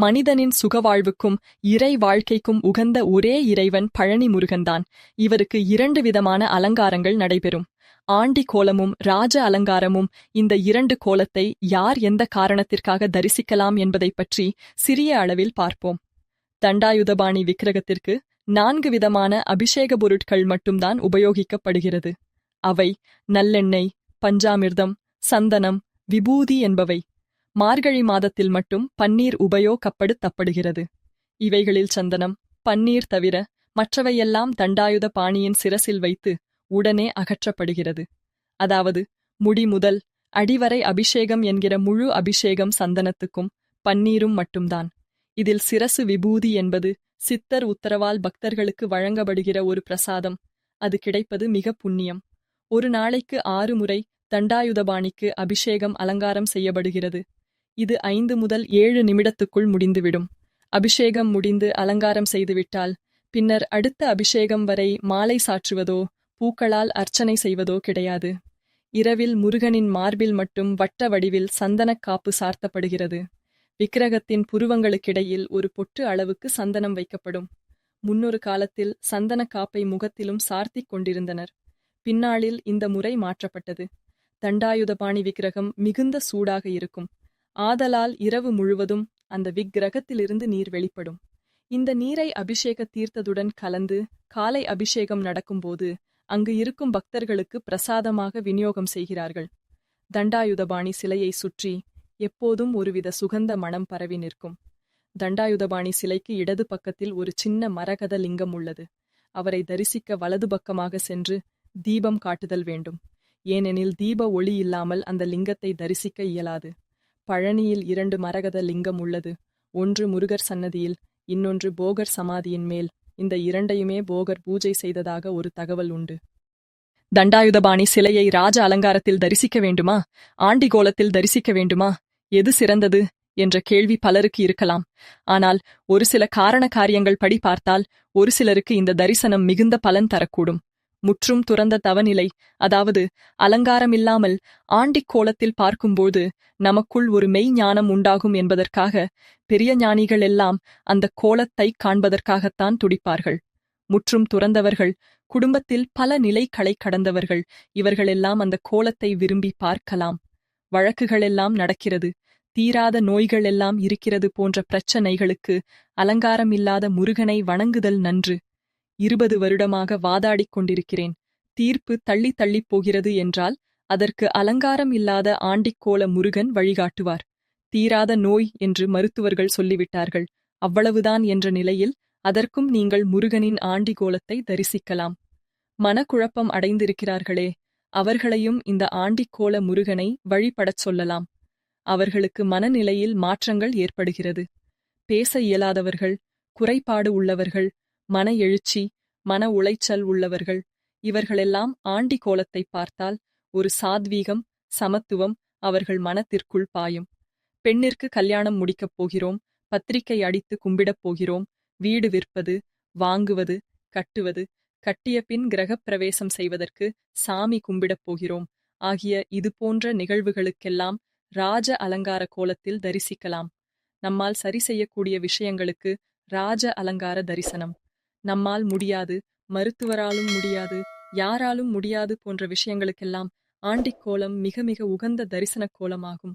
மனிதனின் சுகவாழ்வுக்கும் இறை வாழ்க்கைக்கும் உகந்த ஒரே இறைவன் பழனி முருகன்தான் இவருக்கு இரண்டு விதமான அலங்காரங்கள் நடைபெறும். ஆண்டி கோலமும் ராஜ அலங்காரமும் இந்த இரண்டு கோலத்தை யார் எந்த காரணத்திற்காக தரிசிக்கலாம் என்பதைப் பற்றி சிறிய அளவில் பார்ப்போம். தண்டாயுதபாணி விக்கிரகத்திற்கு நான்கு விதமான அபிஷேக பொருட்கள் மட்டும்தான் உபயோகிக்கப்படுகிறது. அவை நல்லெண்ணெய் பஞ்சாமிர்தம் சந்தனம் விபூதி என்பவை. மார்கழி மாதத்தில் மட்டும் பன்னீர் உபயோகப்படுத்தப்படுகிறது. இவைகளில் சந்தனம் பன்னீர் தவிர மற்றவையெல்லாம் தண்டாயுத பாணியின் சிரசில் வைத்து உடனே அகற்றப்படுகிறது. அதாவது முடி முதல் அடிவரை அபிஷேகம் என்கிற முழு அபிஷேகம் சந்தனத்துக்கும் பன்னீரும் மட்டும்தான். இதில் சிரசு விபூதி என்பது சித்தர் உத்தரவால் பக்தர்களுக்கு வழங்கப்படுகிற ஒரு பிரசாதம். அது கிடைப்பது மிக புண்ணியம். ஒரு நாளைக்கு ஆறு முறை தண்டாயுதபாணிக்கு அபிஷேகம் அலங்காரம் செய்யப்படுகிறது. இது ஐந்து முதல் ஏழு நிமிடத்துக்குள் முடிந்துவிடும். அபிஷேகம் முடிந்து அலங்காரம் செய்துவிட்டால் பின்னர் அடுத்த அபிஷேகம் வரை மாலை சாற்றுவதோ பூக்களால் அர்ச்சனை செய்வதோ கிடையாது. இரவில் முருகனின் மார்பில் மட்டும் வட்ட வடிவில் சந்தனக் காப்பு சார்த்தப்படுகிறது. விக்கிரகத்தின் புருவங்களுக்கிடையில் ஒரு பொட்டு அளவுக்கு சந்தனம் வைக்கப்படும். முன்னொரு காலத்தில் சந்தன காப்பை முகத்திலும் சார்த்திக் கொண்டிருந்தனர். பின்னாளில் இந்த முறை மாற்றப்பட்டது. தண்டாயுதபாணி விக்கிரகம் மிகுந்த சூடாக இருக்கும். ஆதலால் இரவு முழுவதும் அந்த விக்கிரகத்திலிருந்து நீர் வெளிப்படும். இந்த நீரை அபிஷேக தீர்த்ததுடன் கலந்து காலை அபிஷேகம் நடக்கும்போது அங்கு இருக்கும் பக்தர்களுக்கு பிரசாதமாக விநியோகம் செய்கிறார்கள். தண்டாயுதபாணி சிலையை சுற்றி எப்போதும் ஒருவித சுகந்த மனம் பரவி நிற்கும். தண்டாயுதபாணி சிலைக்கு இடது பக்கத்தில் ஒரு சின்ன மரகத லிங்கம் உள்ளது. அவரை தரிசிக்க வலது பக்கமாக சென்று தீபம் காட்டுதல் வேண்டும். ஏனெனில் தீப ஒளி இல்லாமல் அந்த லிங்கத்தை தரிசிக்க இயலாது. பழனியில் இரண்டு மரகத லிங்கம் உள்ளது. ஒன்று முருகர் சன்னதியில் இன்னொன்று போகர் சமாதியின் மேல். இந்த இரண்டையுமே போகர் பூஜை செய்ததாக ஒரு தகவல் உண்டு. தண்டாயுதபாணி சிலையை ராஜ அலங்காரத்தில் தரிசிக்க வேண்டுமா? ஆண்டிகோலத்தில் தரிசிக்க வேண்டுமா? எது சிறந்தது? என்ற கேள்வி பலருக்கு இருக்கலாம். ஆனால் ஒரு சில காரண காரியங்கள் படி பார்த்தால் ஒரு சிலருக்கு இந்த தரிசனம் மிகுந்த பலன் தரக்கூடும். முற்றும் துறந்த தவநிலை. அதாவது அலங்காரமில்லாமல் ஆண்டிக் கோலத்தில் பார்க்கும்போது நமக்குள் ஒரு மெய் ஞானம் உண்டாகும் என்பதற்காக பெரிய ஞானிகள் எல்லாம் அந்த கோலத்தை காண்பதற்காகத்தான் துடிப்பார்கள். முற்றும் துறந்தவர்கள் குடும்பத்தில் பல நிலைகளை கடந்தவர்கள் இவர்களெல்லாம் அந்த கோலத்தை விரும்பி பார்க்கலாம். வழக்குகளெல்லாம் நடக்கிறது. தீராத நோய்கள் எல்லாம் இருக்கிறது போன்ற பிரச்சனைகளுக்கு அலங்காரமில்லாத முருகனை வணங்குதல் நன்று. இருபது வருடமாக வாதாடிக் கொண்டிருக்கிறேன். தீர்ப்பு தள்ளி தள்ளிப் போகிறது என்றால் அதற்கு அலங்காரம் இல்லாத ஆண்டிக்கோல முருகன் வழிகாட்டுவார். தீராத நோய் என்று மருத்துவர்கள் சொல்லிவிட்டார்கள். அவ்வளவுதான் என்ற நிலையில் அதற்கும் நீங்கள் முருகனின் ஆண்டிகோலத்தை தரிசிக்கலாம். மனக்குழப்பம் அடைந்திருக்கிறார்களே அவர்களையும் இந்த ஆண்டிக்கோல முருகனை வழிபடச் சொல்லலாம். அவர்களுக்கு மனநிலையில் மாற்றங்கள் ஏற்படுகிறது. பேச இயலாதவர்கள் குறைபாடு உள்ளவர்கள் மன எழுச்சி மன உளைச்சல் உள்ளவர்கள். இவர்களெல்லாம் ஆண்டி கோலத்தை பார்த்தால் ஒரு சாத்வீகம் சமத்துவம் அவர்கள் மனத்திற்குள் பாயும். பெண்ணிற்கு கல்யாணம் முடிக்கப் போகிறோம் பத்திரிகை அடித்து கும்பிடப் போகிறோம் வீடு விற்பது வாங்குவது கட்டுவது கட்டிய பின் கிரகப்பிரவேசம் செய்வதற்கு சாமி கும்பிடப் போகிறோம். ஆகிய இது போன்ற நிகழ்வுகளுக்கெல்லாம் ராஜ அலங்கார கோலத்தில் தரிசிக்கலாம். நம்மால் சரி செய்யக்கூடிய விஷயங்களுக்கு ராஜ அலங்கார தரிசனம். நம்மால் முடியாது மருத்துவராலும் முடியாது யாராலும் முடியாது போன்ற விஷயங்களுக்கெல்லாம் ஆண்டிக் கோலம் மிக மிக உகந்த தரிசனக் கோலமாகும்.